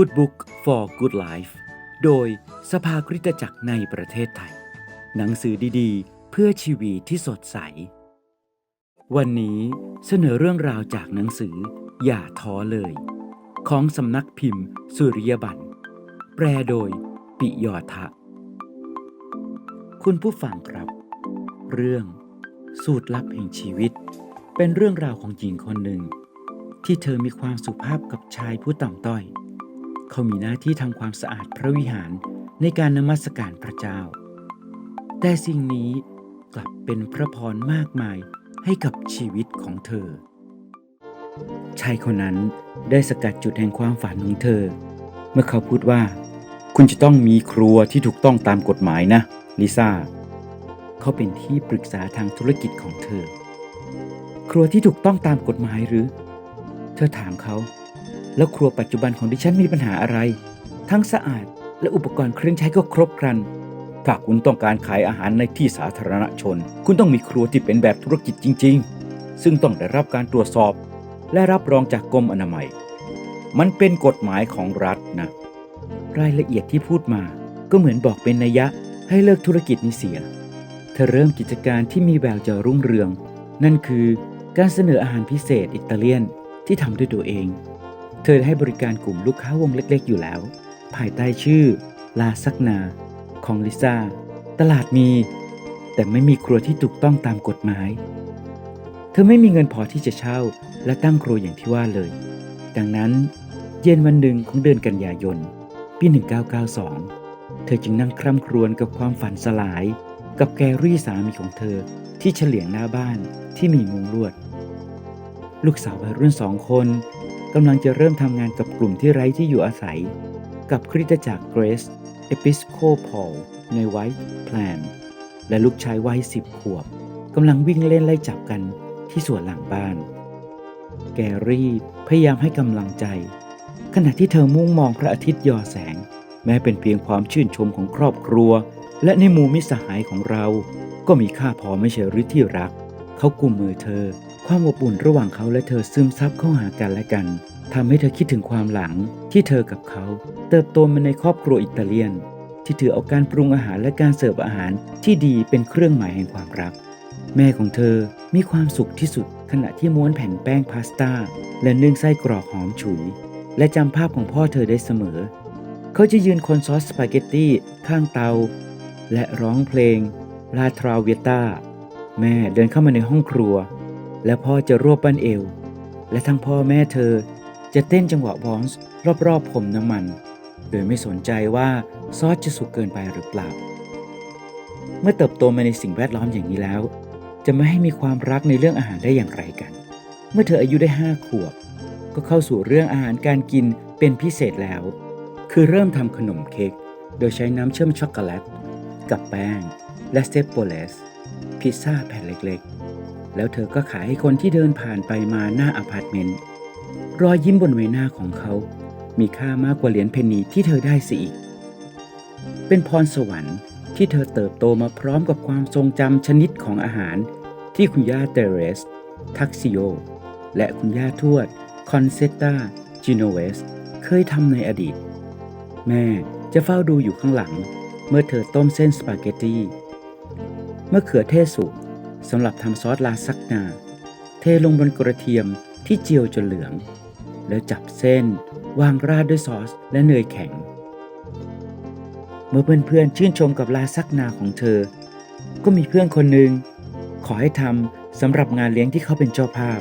Good Book for Good Life โดยสภาคริสตจักรในประเทศไทย หนังสือดีๆ เพื่อชีวิตที่สดใส วันนี้เสนอเรื่องราวจากหนังสือ อย่าท้อเลย ของสำนักพิมพ์ สุริยบันแปลโดย ปิยอทะ คุณผู้ฟังครับ เรื่อง สูตรลับแห่งชีวิต เป็นเรื่องราวของหญิงคนหนึ่ง ที่เธอมีความสุภาพกับชายผู้ต่ำต้อย เขามีหน้าที่ทำความสะอาดพระวิหารในการนมัสการพระเจ้า แต่สิ่งนี้กลับเป็นพระพรมากมายให้กับชีวิตของเธอ ชายคนนั้นได้สกัดจุดแห่งความฝันของเธอ เมื่อเขาพูดว่า คุณจะต้องมีครัวที่ถูกต้องตามกฎหมายนะ ลิซ่า เขาเป็นที่ปรึกษาทางธุรกิจของเธอ ครัวที่ถูกต้องตามกฎหมายหรือ เธอถามเขา แล้วครัวปัจจุบันของดิฉันมีปัญหาอะไร ทั้งสะอาดและอุปกรณ์เครื่องใช้ก็ครบครัน ถ้าคุณต้องการขายอาหารในที่สาธารณชน คุณต้องมีครัวที่เป็นแบบธุรกิจจริง ๆ ซึ่งต้องได้รับการตรวจสอบ และรับรองจากกรมอนามัย มันเป็นกฎหมายของรัฐนะ รายละเอียดที่พูดมาก็เหมือนบอกเป็นนัยยะให้เลิกธุรกิจนี้เสีย เธอเริ่มกิจการที่มีแววจะรุ่งเรือง นั่นคือการเสนออาหารพิเศษอิตาเลียนที่ทำด้วยตัวเอง เธอให้บริการกลุ่มลูกค้าวงเล็กๆ อยู่แล้ว ภายใต้ชื่อ ลาซักนา ของลิซ่า ตลาดมี แต่ไม่มีครัวที่ถูกต้องตามกฎหมาย เธอไม่มีเงินพอที่จะเช่า และตั้งครัวอย่างที่ว่าเลย ดังนั้น เย็นวันหนึ่งของเดือนกันยายน ปี 1992 เธอจึงนั่งคร่ำครวญกับความฝันสลาย กับแกรี่สามีของเธอที่เฉลียงหน้าบ้านที่มีมุงลวด ลูกสาววัยรุ่นสองคน กำลังจะเริ่มทำงานกับกลุ่มที่ไร้ที่อยู่อาศัย กับคริสตจักรเกรสเอพิสโคพอลในไวท์แพลนและลูกชายวัยสิบขวบกำลังวิ่งเล่นไล่จับกันที่สวนหลังบ้าน แกรี่พยายามให้กำลังใจ ขณะที่เธอมุ่งมองพระอาทิตย์ยอแสง แม้เป็นเพียงความชื่นชมของครอบครัว และในหมู่มิสหายของเรา ก็มีค่าพอไม่ใช่หรือที่รัก เขากุมมือเธอ ความอบอุ่นระหว่างเขาและเธอซึมซับเข้าหากันและกันทำให้เธอคิดถึงความหลังที่เธอกับเขา เติบโตมาในครอบครัวอิตาเลียน ที่ถือเอาการปรุงอาหารและการเสิร์ฟอาหารที่ดีเป็นเครื่องหมายแห่งความรัก แม่ของเธอมีความสุขที่สุดขณะที่ม้วนแผ่นแป้งพาสต้า และนึ่งไส้กรอกหอมฉุย และจำภาพของพ่อเธอได้เสมอ เขาจะยืนคนซอสสปาเกตตี้ข้างเตา และร้องเพลงลาทราเวต้าแม่เดินเข้ามาในห้องครัว และพ่อจะรวบบั้นเอว และทั้งพ่อแม่เธอจะเต้นจังหวะวอนส์รอบๆผมน้ำมัน โดยไม่สนใจว่าซอสจะสุกเกินไปหรือเปล่า เมื่อเติบโตมาในสิ่งแวดล้อมอย่างนี้แล้ว จะไม่ให้มีความรักในเรื่องอาหารได้อย่างไรกัน เมื่อเธออายุได้ห้าขวบ ก็เข้าสู่เรื่องอาหารการกินเป็นพิเศษแล้ว คือเริ่มทำขนมเค้กโดยใช้น้ำเชื่อมช็อกโกแลต กับแป้ง และสเตปโปเลสพิซซ่าแผ่นเล็กๆ แล้วเธอก็ขายให้คนที่เดินผ่านไปมาหน้าอพาร์ตเมนต์ รอยยิ้มบนใบหน้าของเขา มีค่ามากกว่าเหรียญเพนนีที่เธอได้สิอีก เป็นพรสวรรค์ที่เธอเติบโตมาพร้อมกับความทรงจำชนิดของอาหาร ที่คุณย่าเตเรส ทักซิโอ และคุณย่าทวด คอนเซตตาจิโนเวส เคยทำในอดีต แม่จะเฝ้าดูอยู่ข้างหลัง เมื่อเธอต้มเส้นสปาเกตตีเมื่อเขือเทศสุก สำหรับทำซอสลาซักนา เทลงบนกระเทียมที่เจียวจนเหลือง แล้วจับเส้นวางราดด้วยซอสและเนยแข็ง เมื่อเพื่อนๆชื่นชมกับลาซักนาของเธอ ก็มีเพื่อนคนหนึ่งขอให้ทำสำหรับงานเลี้ยงที่เขาเป็นเจ้าภาพ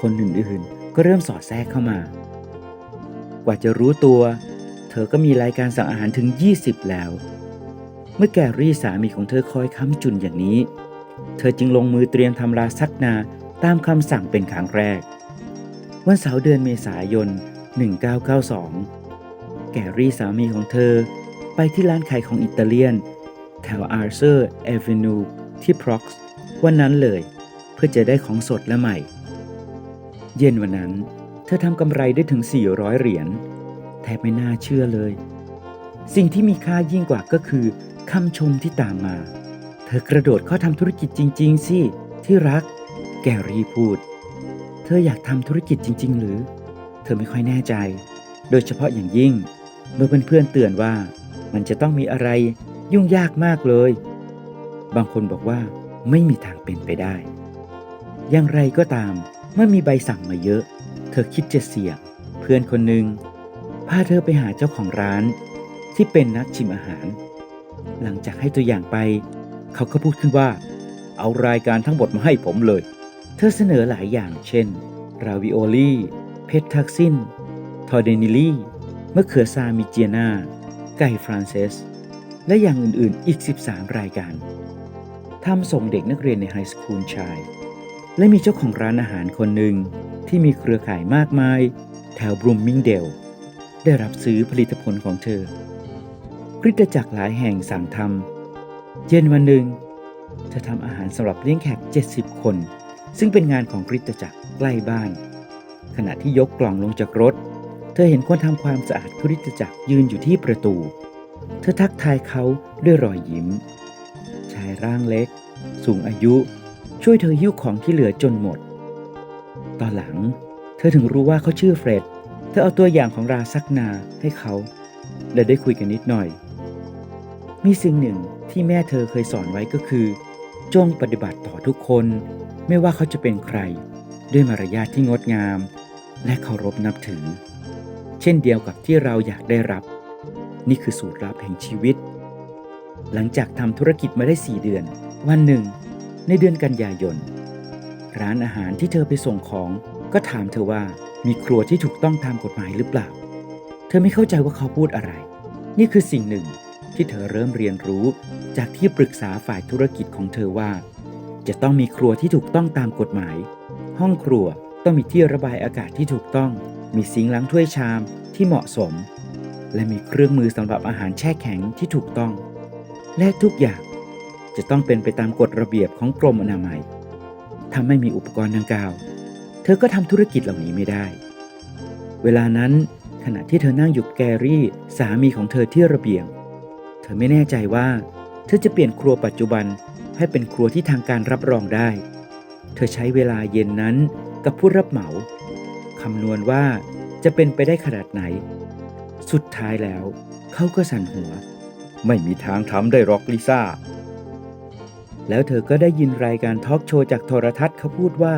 คนอื่นๆก็เริ่มสอดแทรกเข้ามา กว่าจะรู้ตัว เธอก็มีรายการสั่งอาหารถึง 20 แล้ว เมื่อแกรี่สามีของเธอคอยค้ำจุนอย่างนี้ เธอจึงลงมือเตรียมทำลาซักนาตามคำสั่งเป็นครั้งแรก วันเสาร์เดือนเมษายน 1992 แกรี่สามีของเธอไปที่ร้านขายของอิตาเลียน แถวอาร์เซอร์แอเวนูที่พร็อกซ์วันนั้นเลยเพื่อจะได้ของสดและใหม่ เย็นวันนั้น เธอทำกำไรได้ถึง 400 เหรียญแทบไม่น่าเชื่อเลย สิ่งที่มีค่ายิ่งกว่าก็คือคำชมที่ตามมา เธอกระโดดเข้าทำธุรกิจจริง ๆ สิ ที่รัก แกรี่พูด เธออยากทำธุรกิจจริง ๆ หรือ เธอไม่ค่อยแน่ใจ โดยเฉพาะอย่างยิ่ง เมื่อเพื่อนๆเตือนว่า มันจะต้องมีอะไรยุ่งยากมากเลย บางคนบอกว่าไม่มีทางเป็นไปได้ อย่างไรก็ตาม เมื่อมีใบสั่งมาเยอะ เธอคิดจะเสี่ยง เพื่อนคนหนึ่งพาเธอไปหาเจ้าของร้าน ที่เป็นนักชิมอาหาร หลังจากให้ตัวอย่างไป เขาก็พูดขึ้นว่า เอารายการทั้งหมดมาให้ผมเลย เธอเสนอหลายอย่างเช่น ราวิโอลีเพชทักซินทอร์เดนิลีมะเขือซามิเจียนา ไก่ฟรานเซส และอย่างอื่นๆ อีก 13 รายการ ทำส่งเด็กนักเรียนในไฮสคูลชาย และมีเจ้าของร้านอาหารคนหนึ่งที่มีเครือข่ายมากมาย แถวบรูมมิงเดล ได้รับซื้อผลิตผลของเธอคริสตจักรหลายแห่งสั่งทำ เย็นวันหนึ่งเธอทำอาหารสำหรับเลี้ยงแขก 70 คน ซึ่งเป็นงานของคริสตจักรใกล้บ้าน ขณะที่ยกกล่องลงจากรถ เธอเห็นคนทำความสะอาดคริสตจักรยืนอยู่ที่ประตู เธอทักทายเขาด้วยรอยยิ้ม ชายร่างเล็ก สูงอายุ ช่วยเธอหิ้วของที่เหลือจนหมด ตอนหลัง เธอถึงรู้ว่าเขาชื่อเฟร็ด เธอเอาตัวอย่างของราซักนาให้เขา และได้คุยกันนิดหน่อย มีสิ่งหนึ่ง ที่แม่เธอเคยสอนไว้ก็คือ จงปฏิบัติต่อทุกคน ไม่ว่าเขาจะเป็นใคร ด้วยมารยาทที่งดงาม และเคารพนับถือ เช่นเดียวกับที่เราอยากได้รับ นี่คือสูตรลับแห่งชีวิต หลังจากทำธุรกิจมาได้ 4 เดือน วันหนึ่ง ในเดือนกันยายน ร้านอาหารที่เธอไปส่งของ ก็ถามเธอว่ามีครัวที่ถูกต้องตามกฎหมายหรือเปล่า เธอไม่เข้าใจว่าเขาพูดอะไร นี่คือสิ่งหนึ่ง ที่เธอเริ่มเรียนรู้ จากที่ปรึกษาฝ่ายธุรกิจของเธอว่า จะต้องมีครัวที่ถูกต้องตามกฎหมาย ห้องครัวต้องมีที่ระบายอากาศที่ถูกต้อง มีซิงล้างถ้วยชามที่เหมาะสม และมีเครื่องมือสำหรับอาหารแช่แข็งที่ถูกต้อง และทุกอย่างจะต้องเป็นไปตามกฎระเบียบของกรมอนามัยถ้าไม่มีอุปกรณ์ดังกล่าว เธอก็ทำธุรกิจเหล่านี้ไม่ได้ เวลานั้นขณะที่เธอนั่งอยู่กับแกรี่ สามีของเธอที่ระเบียง ธอไม่แน่ใจว่า เธอจะเปลี่ยนครัวปัจจุบันให้เป็นครัวที่ทางการรับรองได้ เธอใช้เวลาเย็นนั้นกับผู้รับเหมาคำนวณว่าจะเป็นไปได้ขนาดไหน สุดท้ายแล้ว เขาก็สั่นหัว ไม่มีทางทำได้หรอกลิซ่า แล้วเธอก็ได้ยินรายการทอล์กโชว์จากโทรทัศน์เขาพูดว่า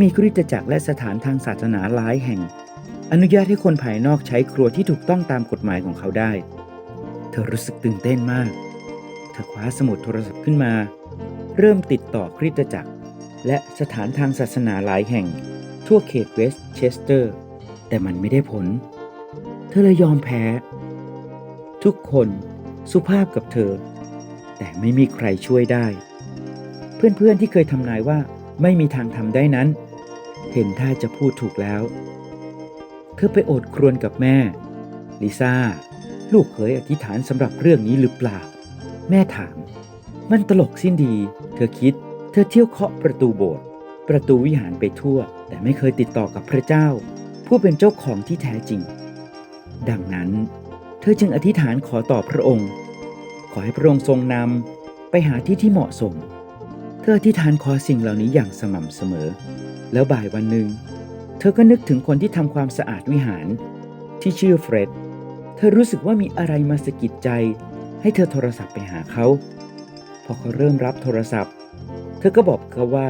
มีคริสตจักรและสถานทางศาสนาหลายแห่ง อนุญาตให้คนภายนอกใช้ครัวที่ถูกต้องตามกฎหมายของเขาได้ ธอรู้สึกตื่นเต้นมาก เธอคว้าสมุดโทรศัพท์ขึ้นมา เริ่มติดต่อคริสตจักร และสถานทางศาสนาหลายแห่ง ทั่วเขตเวสต์เชสเตอร์ แต่มันไม่ได้ผล เธอเลยยอมแพ้ ทุกคนสุภาพกับเธอ แต่ไม่มีใครช่วยได้ เพื่อนๆที่เคยทำนายว่าไม่มีทางทำได้นั้น เห็นท่าจะพูดถูกแล้ว เธอไปโอดครวญกับแม่ ลิซ่า ลูกเคยอธิษฐานสำหรับเรื่องนี้หรือเปล่า แม่ถาม มันตลกสิ้นดี เธอคิด เธอเที่ยวเคาะประตูโบสถ์ประตูวิหารไปทั่ว แต่ไม่เคยติดต่อกับพระเจ้า ผู้เป็นเจ้าของที่แท้จริง ดังนั้น เธอจึงอธิษฐานขอต่อพระองค์ ขอให้พระองค์ทรงนำไปหาที่ที่เหมาะสม เธออธิษฐานขอสิ่งเหล่านี้อย่างสม่ำเสมอ แล้วบ่ายวันหนึ่ง เธอก็นึกถึงคนที่ทำความสะอาดวิหารที่ชื่อเฟร็ด เธอรู้สึกว่ามีอะไรมาสะกิดใจ ให้เธอโทรศัพท์ไปหาเขา พอเขาเริ่มรับโทรศัพท์ เธอก็บอกเขาว่า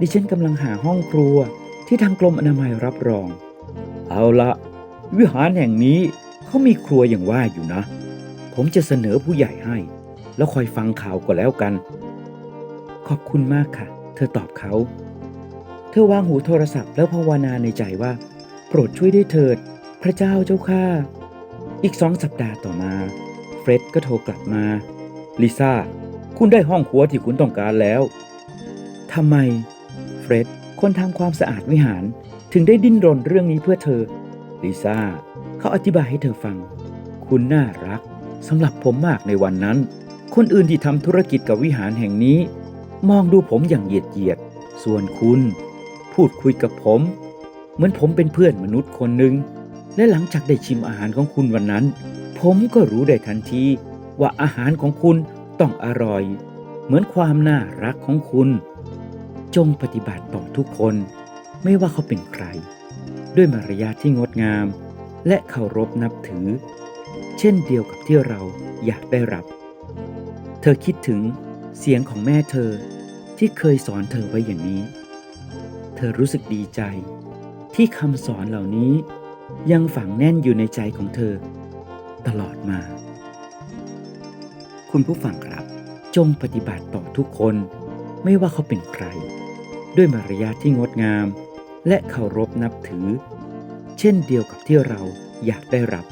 ดิฉันกำลังหาห้องครัวที่ทางกรมอนามัยรับรอง เอาละวิหารแห่งนี้เขามีครัวอย่างว่าอยู่นะ ผมจะเสนอผู้ใหญ่ให้ แล้วคอยฟังข่าวก็แล้วกัน ขอบคุณมากค่ะ เธอตอบเขา เธอวางหูโทรศัพท์แล้วภาวนาในใจว่า โปรดช่วยด้วยเถิด พระเจ้าเจ้าข้า อีกสองสัปดาห์ต่อมา เฟร็ดก็โทรกลับมา ลิซ่า คุณได้ห้องครัวที่คุณต้องการแล้ว ทำไม เฟร็ด คนทำความสะอาดวิหาร ถึงได้ดิ้นรนเรื่องนี้เพื่อเธอ ลิซ่า เขาอธิบายให้เธอฟัง คุณน่ารักสำหรับผมมากในวันนั้น คนอื่นที่ทำธุรกิจกับวิหารแห่งนี้ มองดูผมอย่างเหยียดเหยียด ส่วนคุณ พูดคุยกับผม เหมือนผมเป็นเพื่อนมนุษย์คนหนึ่ง และหลังจากได้ชิมอาหารของคุณวันนั้น ผมก็รู้ได้ทันทีว่าอาหารของคุณต้องอร่อย เหมือนความน่ารักของคุณ จงปฏิบัติต่อทุกคน ไม่ว่าเขาเป็นใคร ด้วยมารยาทที่งดงาม และเคารพนับถือ เช่นเดียวกับที่เราอยากได้รับ เธอคิดถึงเสียงของแม่เธอที่เคยสอนเธอไว้อย่างนี้ เธอรู้สึกดีใจที่คำสอนเหล่านี้ ยังฝังแน่นอยู่ในใจของเธอ ตลอดมา คุณผู้ฟังครับ จงปฏิบัติต่อทุกคน ไม่ว่าเขาเป็นใคร ด้วยมารยาทที่งดงาม และเคารพนับถือ เช่นเดียวกับที่เราอยากได้รับ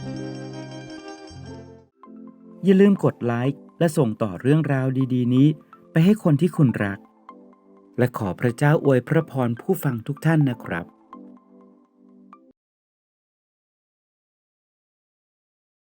อย่าลืมกดไลค์และส่งต่อเรื่องราวดี ๆ นี้ ไปให้คนที่คุณรัก และขอพระเจ้าอวยพระพรผู้ฟังทุกท่านนะครับ